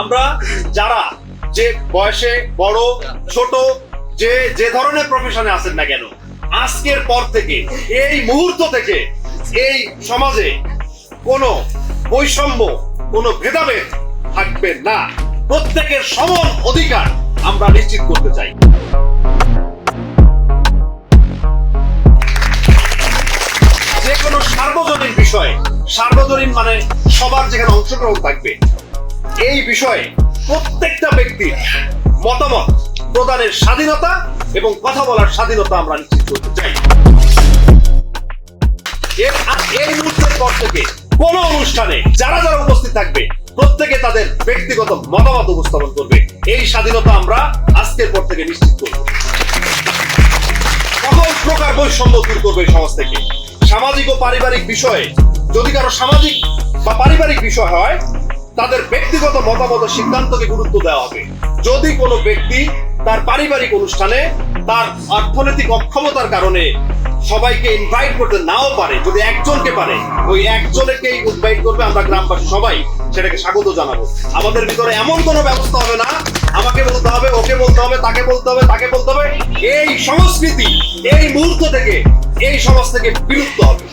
আমরা যারা যে বয়সে, বড়, ছোট, যে যে ধরনের প্রফেশনে আছেন না কেন, আজকের পর থেকে, এই মুহূর্ত থেকে এই সমাজে কোনো বৈষম্য, কোনো ভেদাভেদ থাকবে না। প্রত্যেকের সমান অধিকার আমরা নিশ্চিত করতে চাই। যে কোনো সার্বজনীন বিষয়ে, সার্বজনীন মানে সবার যেখানে অংশগ্রহণ থাকবে এই বিষয়ে প্রত্যেকটা ব্যক্তির মতামত, প্রদানের স্বাধীনতা এবং কথা বলার স্বাধীনতা আমরা নিশ্চিত করতে চাই। এর এই মুহূর্তের পর থেকে কোন অনুষ্ঠানে যারা যারা উপস্থিত থাকবে, প্রত্যেকে তাদের ব্যক্তিগত মতামত উপস্থাপন করবে। এই স্বাধীনতা আমরা আজকের পর থেকে নিশ্চিত করব। সকল প্রকার বৈষম্য দূর করবে সমাজ থেকে। সামাজিক ও পারিবারিক বিষয়ে যদি কারও সামাজিক বা পারিবারিক বিষয় হয় তাদের ব্যক্তিগত মতামত সিদ্ধান্তকে গুরুত্ব দেওয়া হবে। যদি কোনো ব্যক্তি তার পারিবারিক অনুষ্ঠানে তার অর্থনৈতিক অক্ষমতার কারণে সবাইকে ইনভাইট করতে নাও পারে, যদি একজনকে পারে, ওই একজনকে ইনভাইট করবে আমরা গ্রামবাসী সবাই, সেটাকে স্বাগত জানাব। আমাদের ভিতরে এমন কোনো ব্যবস্থা হবে না, আমাকে বলতে হবে, ওকে বলতে হবে, তাকে বলতে হবে, তাকে বলতে হবে, এই সংস্কৃতি, এই মুহূর্ত থেকে এই সমাজ থেকে বিলুপ্ত হবে।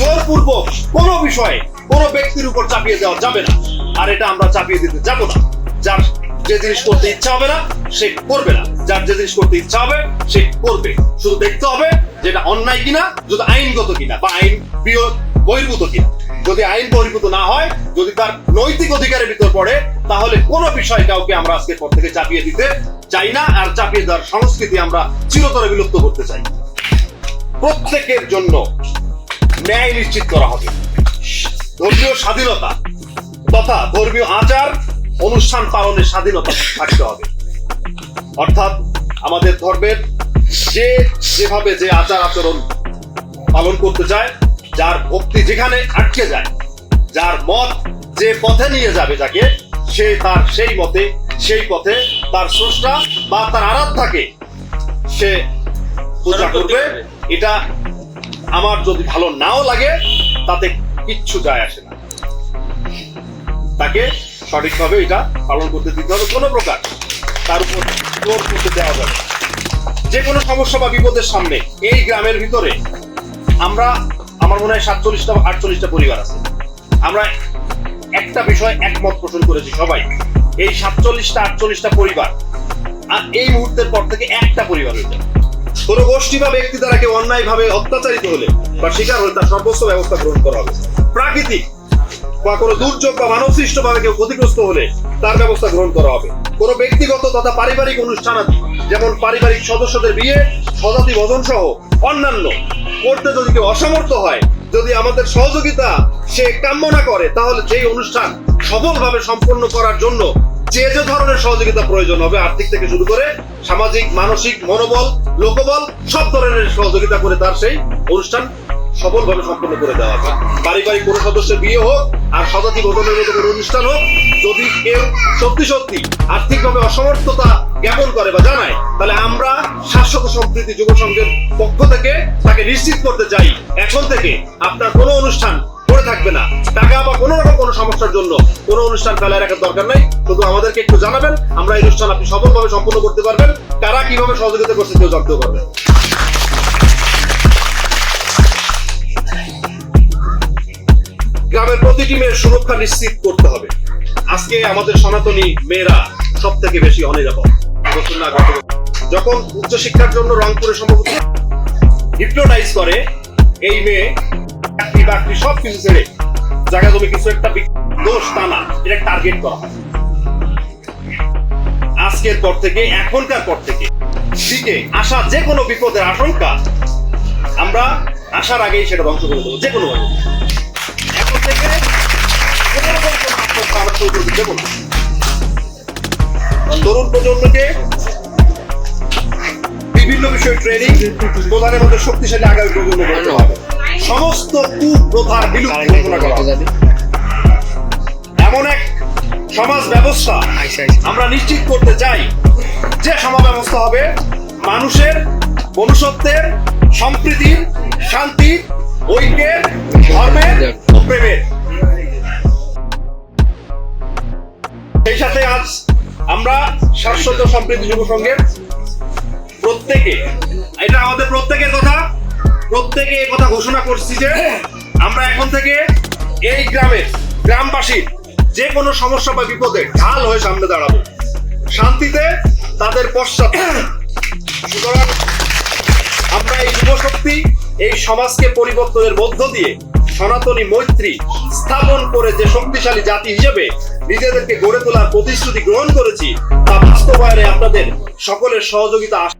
জোরপূর্বক কোনো বিষয়ে কোনো ব্যক্তির উপর চাপিয়ে দেওয়া যাবে না। আর এটা আমরা চাপিয়ে দিতে যাব না। যার যে জিনিস করতে ইচ্ছা হবে না, সে করবে না। যার যে জিনিস করতে ইচ্ছা হবে, সে করবে। শুধু দেখতে হবে যেটা অন্যায় কিনা, যদি আইনগত কিনা, বা আইন বহির্ভূত কিনা। যদি আইন বহির্ভূত না হয়, যদি তার নৈতিক অধিকারের ভিতর পড়ে, তাহলে কোনো বিষয় কাউকে আমরা আজকের পর থেকে চাপিয়ে দিতে চাই না, আর চাপিয়ে দেওয়ার সংস্কৃতি আমরা চিরতরে বিলুপ্ত করতে চাই। প্রত্যেকের জন্য ন্যায় নিশ্চিত করা হবে। ধর্মীয় স্বাধীনতা তথা ধর্মীয় আচার অনুষ্ঠান পালনের স্বাধীনতা থাকতে হবে। অর্থাৎ আমাদের ধর্মের যে যেভাবে যে আচার আচরণ পালন করতে চায় যার ভক্তি যেখানে আটকে যায়, যার মত যে পথে নিয়ে যাবে যাকে, সে তার সেই মতে, সেই পথে তার স্রষ্টা বা তার আরাধ্যাকে সে পূজা করবে। এটা আমার যদি ভালো নাও লাগে, তাতে কিচ্ছু যায় আসে না। তাকে সঠিকভাবে এটা পালন করতে দিতে হবে কোনো প্রকার। তার উপর জোর করতে দেওয়া যাবে যে কোনো সমস্যা বা বিপদের সামনে এই গ্রামের ভিতরে আমরা, আমার মনে হয় সাতচল্লিশটা বা আটচল্লিশটা পরিবার আছে। আমরা একটা বিষয় একমত পোষণ করেছি সবাই। এই সাতচল্লিশটা, আটচল্লিশটা পরিবার, আর এই মুহূর্তের পর থেকে একটা পরিবার হয়ে যাবে। কোনো গোষ্ঠী বা ব্যক্তি দ্বারা কেউ অন্যায় ভাবে অত্যাচারিত হলে বা শিকার হলে তার সর্বোচ্চ ব্যবস্থা গ্রহণ করা হবে। প্রাকৃতিক বা কোনো দুর্যোগ বা মানব সৃষ্ট ভাবে কেউ ক্ষতিগ্রস্ত হলে তার ব্যবস্থা গ্রহণ করা হবে। কোনো ব্যক্তিগত তথা পারিবারিক অনুষ্ঠান আদি, যেমন পারিবারিক সদস্যদের বিয়ে, স্বজাতি বদন সহ অন্যান্য করতে যদি কেউ অসমর্থ হয়, যদি আমাদের সহযোগিতা সে কাম্য না করে, তাহলে সেই অনুষ্ঠান সফলভাবে সম্পন্ন করার জন্য যে যে ধরনের সহযোগিতা প্রয়োজন হবে, আর্থিক থেকে শুরু করে সামাজিক, মানসিক, মনোবল, লোকবল, সব ধরনের সহযোগিতা করে তার সেই অনুষ্ঠান সফলভাবে সম্পন্ন করে দেওয়া হবে। পারিবারিক কোনো সদস্যের বিয়ে হোক আর সদাতি বদলের মতো কোনো অনুষ্ঠান হোক, যদি কেউ সত্যি সত্যি আর্থিকভাবে অসমর্থতা জ্ঞাপন করে বা জানায়, তাহলে আমরা শাশ্বত সম্প্রীতি যুব সংঘের পক্ষ থেকে তাকে নিশ্চিত করতে চাই। এখন থেকে আপনার কোনো অনুষ্ঠান থাকবে না। টাকা বা কোনো রকম কোনো সমস্যার জন্য কোনো অনুষ্ঠান ফেলায় রাখার দরকার নাই। শুধু আমাদেরকে একটু জানাবেন, আমরা এই অনুষ্ঠান আপনি সফলভাবে সম্পন্ন করতে পারবেন। কারা কীভাবে সহযোগিতা করছে কেউ জানতেও পারবেন গ্রামের প্রতিটি মেয়ের সুরক্ষা নিশ্চিত করতে হবে। আজকে আমাদের সনাতনী মেয়েরা সব থেকে বেশি অনিরাপদ। যখন উচ্চশিক্ষার জন্য রংপুরে সম্ভবত হিপনোটাইজ করে এই মেয়ে চাকরি বাকরি সব কিছু ছেড়ে জায়গা কিছু একটা দোষ এটা টার্গেট করা। হয় আজকের পর থেকে, এখনকার পর থেকে দিকে আসা যে কোনো বিপদের আশঙ্কা আমরা আসার আগেই সেটা ধ্বংস করে দেবো, যে কোনো এখন থেকে তরুণ প্রজন্মকে বিভিন্ন বিষয়ে ট্রেনিং প্রধানের মধ্যে শক্তিশালী আগামী প্রজন্ম করতে হবে। সমস্ত কুপ্রথার বিলুপ্তি ঘোষণা করা। এমন এক সমাজ ব্যবস্থা আমরা নিশ্চিত করতে চাই যে সমাজ ব্যবস্থা হবে মানুষের মনুষ্যত্বের সম্প্রীতির শান্তি ঐক্যের ধর্মের প্রেমের। সেই সাথে আজ আমরা শাশ্বত সম্প্রীতি যুব সঙ্গে প্রত্যেকে এটা আমাদের প্রত্যেকের কথা প্রত্যেকে এই কথা ঘোষণা করছি যে আমরা এখন থেকে এই গ্রামের গ্রামবাসীর যে কোনো সমস্যা বা বিপদে ঢাল হয়ে সামনে দাঁড়াবো। শান্তিতে তাদের পশ্চাৎ সুতরাং আমরা এই যুব শক্তি এই সমাজকে পরিবর্তনের মধ্য দিয়ে সনাতনী মৈত্রী স্থাপন করে যে শক্তিশালী জাতি হিসেবে নিজেদেরকে গড়ে তোলার প্রতিশ্রুতি গ্রহণ করেছি, তা বাস্তবায়নে আপনাদের সকলের সহযোগিতা আস-